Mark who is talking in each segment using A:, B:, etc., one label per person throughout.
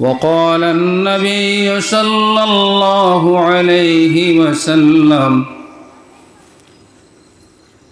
A: وقال النبي صلى الله عليه وسلم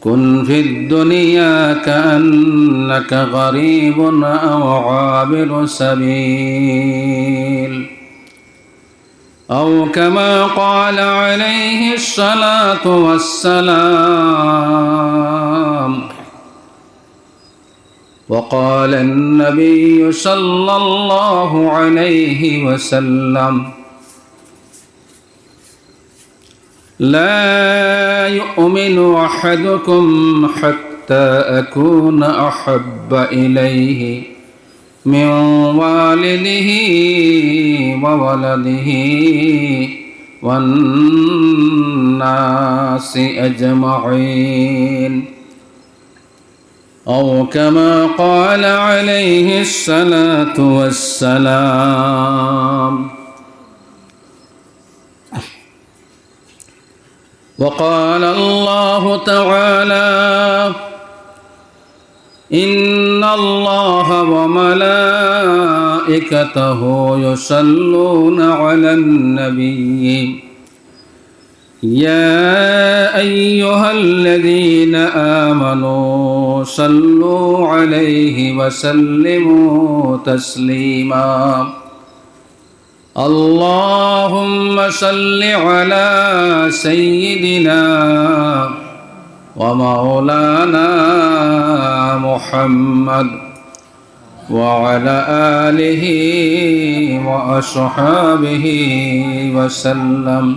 A: كن في الدنيا كأنك غريب أو عابر سبيل. أو كما قال عليه الصلاة والسلام وقال النبي صلى الله عليه وسلم لا يؤمن أحدكم حتى أكون أحب إليه من والده وولده والناس أجمعين. أو كما قال عليه الصلاة والسلام. وقال الله تعالى ان الله وملائكته يصلون على النبي. يا أيها الذين آمنوا صلوا عليه وسلموا تسليما. اللهم صل على سيدنا ومولانا محمد وعلى آله وأصحابه وسلم.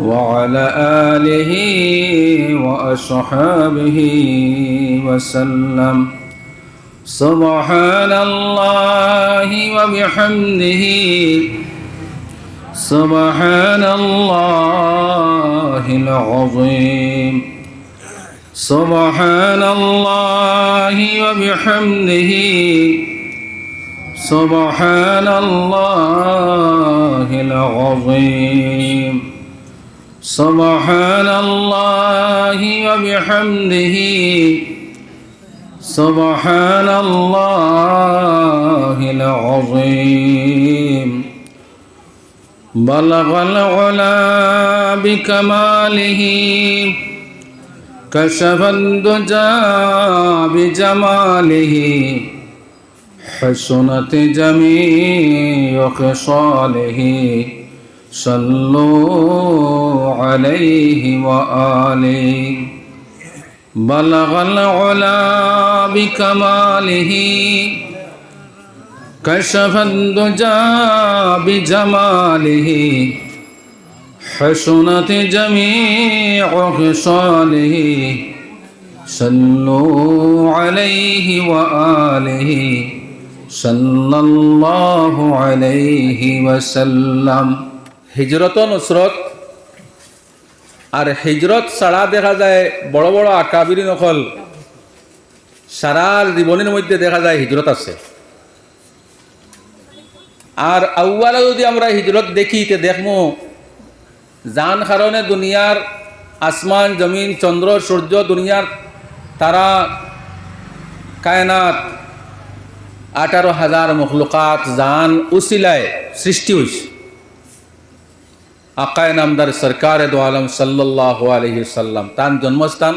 A: وعلى آله وأصحابه وسلم. سبحان الله وبحمده. سبحان الله العظيم. سبحان الله وبحمده. سبحان الله العظيم. سبحان الله وبحمده سبحان الله العظيم بلغ العلا بكماله كشف الدجى بجماله حسنت جميع خصاله صلوا عليه وآله. بلغ العلا بكماله. كشف الدجى بجماله. حسنت جميع خصاله. صلوا عليه وآله. صلى الله عليه وسلم. হিজরত নুসরত। আর হিজরত ছাড়া দেখা যায় বড় বড় আকাবির নকল। সারা জীবনের মধ্যে দেখা যায় হিজরত আছে। আর আউ্বালা যদি আমরা হিজরত দেখি, তে দেখমো, যান কারণে দুনিয়ার আসমান, জমিন, চন্দ্র, সূর্য, দুনিয়ার তারা কায়নাত আঠারো হাজার মখলুকাত জান উসিলায় সৃষ্টি হয়েছে আকায় নামদার সরকার দো আলম সাল্লাহ আলহি সাল্লাম। তার জন্মস্থান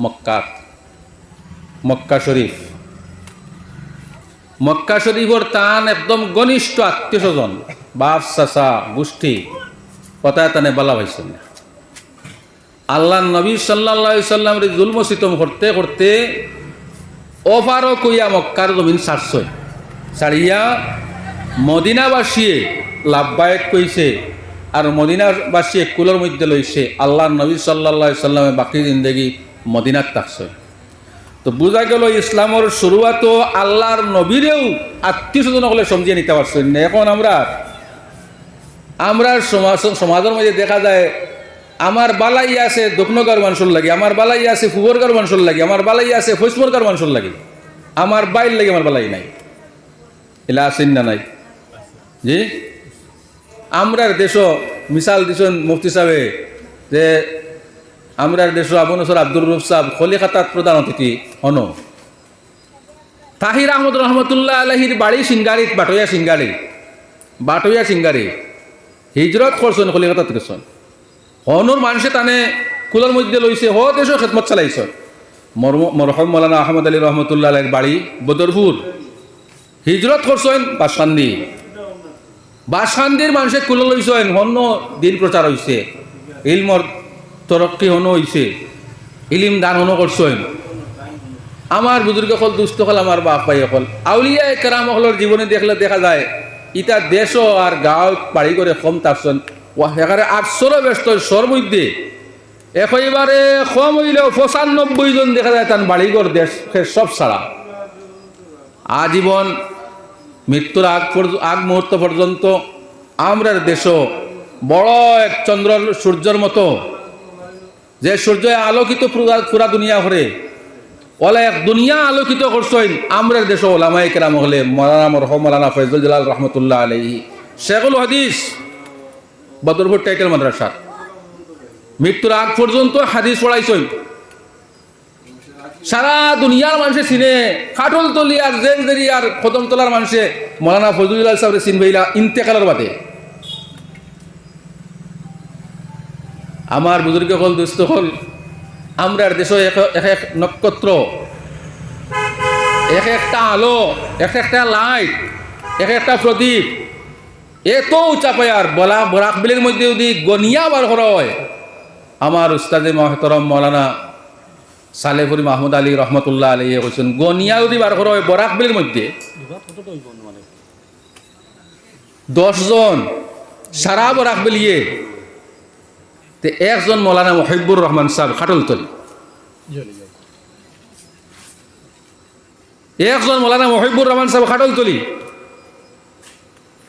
A: মক্কা। মক্কা শরীফ। মক্কা শরীফর তান একদম ঘনিষ্ঠ আত্মীয় স্বজন, বাপ, চাচা, গোষ্ঠী, কথায় তানে বলা হয়েছে আল্লাহ নবী সাল্লাহ সাল্লাম জুলম সিতম করতে করতে অফারও কইয়া মক্কার জমিন ছাড়ছয় ছাড়িয়া মদিনাবাসীয়ে লাভবায়ক কইছে আর মদিনাবাসী কুলোর মধ্যে লইছে আল্লাহ নবী সাল্লাহ সাল্লামে বাকি জিন্দগি মদিনাত থাকছে। তো বোঝা গেল ইসলামর শুরুয়াত আল্লাহর নবীরেও আত্মীয় স্বজন হলে সমঝিয়ে নিতে পারছেন না। এখন আমরা আমরা সমাজ সমাজের মধ্যে দেখা যায়, আমার বালাই আছে দক্ষিণগার মানুষের লাগে, আমার বালাই আছে ফুবরগার মানুষের লাগে, আমার বালাই আছে ফৈসমরগার মানুষের লাগে, আমার বাইর লাগে আমার বালাই নাই। এলা আছেন না নাই? জি? আমরার দেশ মিসাল দিছেন মুফতি সাহেবে, যে আমরার দেশ আবনসর আব্দুর রুফ সাহেব কলিকাতার প্রধান অতিথি হন। তাহির আহমদ রহমতুল্লাহ আলহির বাড়ি সিঙ্গারিত বাটইয়া সিঙ্গারি বাটইয়া সিঙ্গারি, হিজরত করছেন কলিকাতাত গেছেন হনুর মানুষে টানে কুলের মধ্যে লইছে, হ দেশ খেদমত চালাইছ মরহম মৌলানা আহমদ আলী রহমতুল্লাহ আলের বাড়ি বদরপুর। হিজরত করছেন বাসকান্দি বাসকান্দির মানুষে কুলে লইছেন হন্য দিন প্রচার হইছে ইলমর তরক্কি হনো হইছে ইলিম দান হনো। করছেন আমার বুজুর্গ হল দুস্থ হল আমার বাপ ভাই হল আউলিয়া কেরাম হলের জীবনে দেখলে দেখা যায় ইটা দেশ আর গাঁও বাড়ি করে কম তারছেন এখানে আটশোরও ব্যস্ত সর মধ্যে একেবারে কম হইলেও পঁচানব্বই জন দেখা যায় তার বাড়িঘর দেশ সব ছাড়া আজীবন মৃত্যুর আগ আগ মুহূর্ত পর্যন্ত আমরার দেশ বড় এক চন্দ্র সূর্যের মতো। যে সূর্য আলোকিত পুরা দুনিয়া ভরে ওলা এক দুনিয়া আলোকিত করছেন আমরার দেশ ওলামাই কেরাম হলে মৌলানা মরহম মৌলানা ফৈজুল জালাল রহমতুল্লাহ আলহি শেখুল হাদিস, বদরপুর টাইটেল মাদ্রাসা। মৃত্যুর আগ পর্যন্ত হাদিস পড়াইছেন। সারা দুনিয়ার মানুষে চিনে, খাটল দেরি আর খতম তোলার মানুষে, মৌলানা ফজলুল্লাহ সাহেব চিনবেইলা ইন্তেকালের বাদে। আমার বুজুর্গ হল দুস্থ হল আমরার দেশ এক এক নক্ষত্র, এক একটা আলো, এক একটা লাইট, এক একটা প্রদীপ, এত উঁচা পায়ার বলা, বরাক বিলের মধ্যে যদি গনিয়া বার করা হয়, আমার উস্তাদে মহতরম মৌলানা সালেফুরি মাহমুদ আলী রহমতুল্লাহ আলী কৈছেন, গনিয়া যদি বার করা হয় বরাক বিলের মধ্যে, দশজন সারা বরাক বিলিয়ে তে একজন মৌলানা মহিবুর রহমান সাহেব খাটলতলি একজন মৌলানা মহিবুর রহমান সাহেব খাটলতলি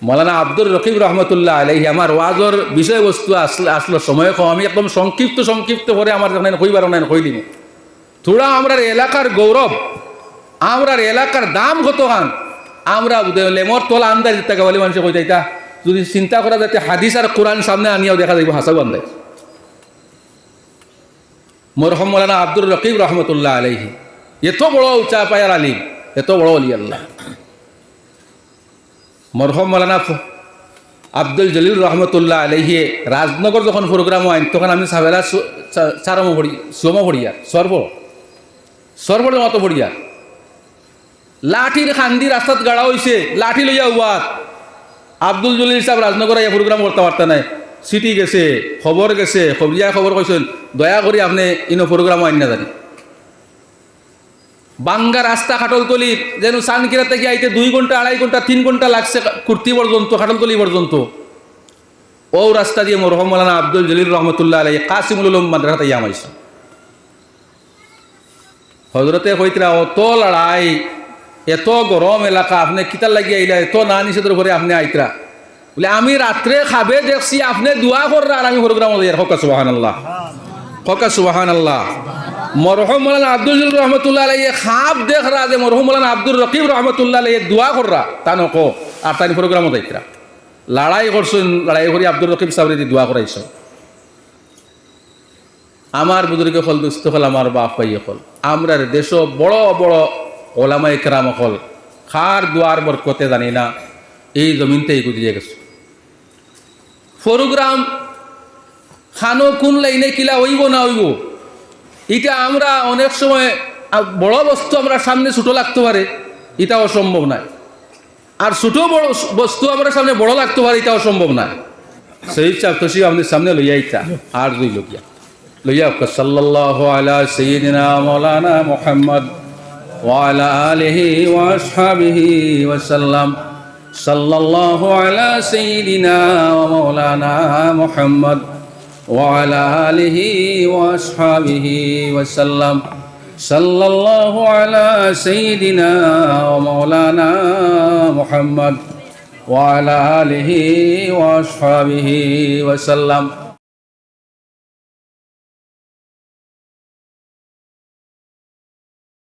A: মৌলানা আব্দুর রকিব রহমতুল্লাহ আলহি আমার ওয়াজর বিষয়বস্তু আসলে, আসলো সময় কম। আমি একদম সংক্ষিপ্ত সংক্ষিপ্ত করে আমার যেখানে কইবার নাই, কইলিম। থোড়া আমরার এলাকার গৌরব, আমরার এলাকার দাম কত খান আমরা লেমর তোলা আন্দাজ দিতে বলে মানুষে, কই যাইতা? যদি চিন্তা করা যাতে হাদিস আর কোরআন সামনে আনিয়াও দেখা যাইব, হাসাও আন্দাজ। মরহম মৌলানা আব্দুর রকিব রহমতুল্লাহ আলহি এত বড় উঁচা পায়ার আলিম, এত বড় অলি আল্লাহ। মরহম মৌলানা আব্দুল জলিল রহমতুল্লাহ আলহিয়ে রাজনগর যখন প্রোগ্রাম হয়, তখন আমি সাবেলা চারমো ভরি সুমো ভরিয়া সর্ব। সর্বর মতো ভরিয়া লাঠির খান্দি রাস্তাত গাড়া হইছে, লাঠি লইয়া উয়াত আব্দুল জলিল সাহেব রাজনগর এই প্রোগ্রাম করতে পারতে নাই। সিটি গেছে খবর গেছে খবরিয়া খবর কইছেন দয়া করে আপনি ইনো প্রোগ্রাম আইন না জানি বাঙ্গা রাস্তা খাটলতলির যেন সানকিরা থেকে আইতে দুই ঘণ্টা আড়াই ঘণ্টা তিন ঘণ্টা লাগছে কুর্তি পর্যন্ত খাটলতলি পর্যন্ত ও রাস্তা দিয়ে মরহম মৌলানা আব্দুল জলিল রহমতুল্লাহ আলাই কাসিমুল মাদ্রাসাতে ইয়ামাইছে হজরতে কইতরা অত লড়াই এত গরম এলাকা, আপনি কিতার লাগি আইলা এত না নিষেধের উপরে আপনি আইতরা? বলে, আমি রাত্রে খাবে, দেখছি আপনি দোয়া কররা আর আমি প্রোগ্রাম হকা সুবাহান আল্লাহ হকা সুবাহান আল্লাহ মরহম মৌলানা আব্দুল রহমতুল্লাহ আলাই খাপ দেখ রা যে মরহম মৌলানা আব্দুল রকিব রহমতুল্লাহ আলাই দোয়া কররা, তা নকো, আর তাই প্রোগ্রামত আইতরা লড়াই করছেন, লড়াই করি আব্দুল রকিব সাহেব দোয়া করাইছ আমার বুজুর্গে হল, দুস্থ হল, আমার বাপ ভাই হল। আমরার দেশ বড় বড় ওলামাই কেরাম হল। খার দুয়ার বরকতে জানি না, এই জমিনতেই গুজিয়ে গেছে। প্রোগ্রাম খানো কোন লাইনে কিলা হইব না হইব, এটা আমরা অনেক সময় বড় বস্তু আমরা সামনে ছোটো লাগতে পারে এটা অসম্ভব নয় আর ছোটো বড় বস্তু আমরা সামনে বড় লাগতে পারে এটা অসম্ভব নয় সেই চাপ তো আপনি সামনে লইয়া ইচ্ছা আর দুই লোকিয়া لياك صلى الله على سيدنا مولانا محمد وعلى آله وأصحابه وسلم. صلى الله على سيدنا ومولانا محمد وعلى آله وأصحابه وسلم. صلى الله على سيدنا ومولانا محمد وعلى آله وأصحابه وسلم.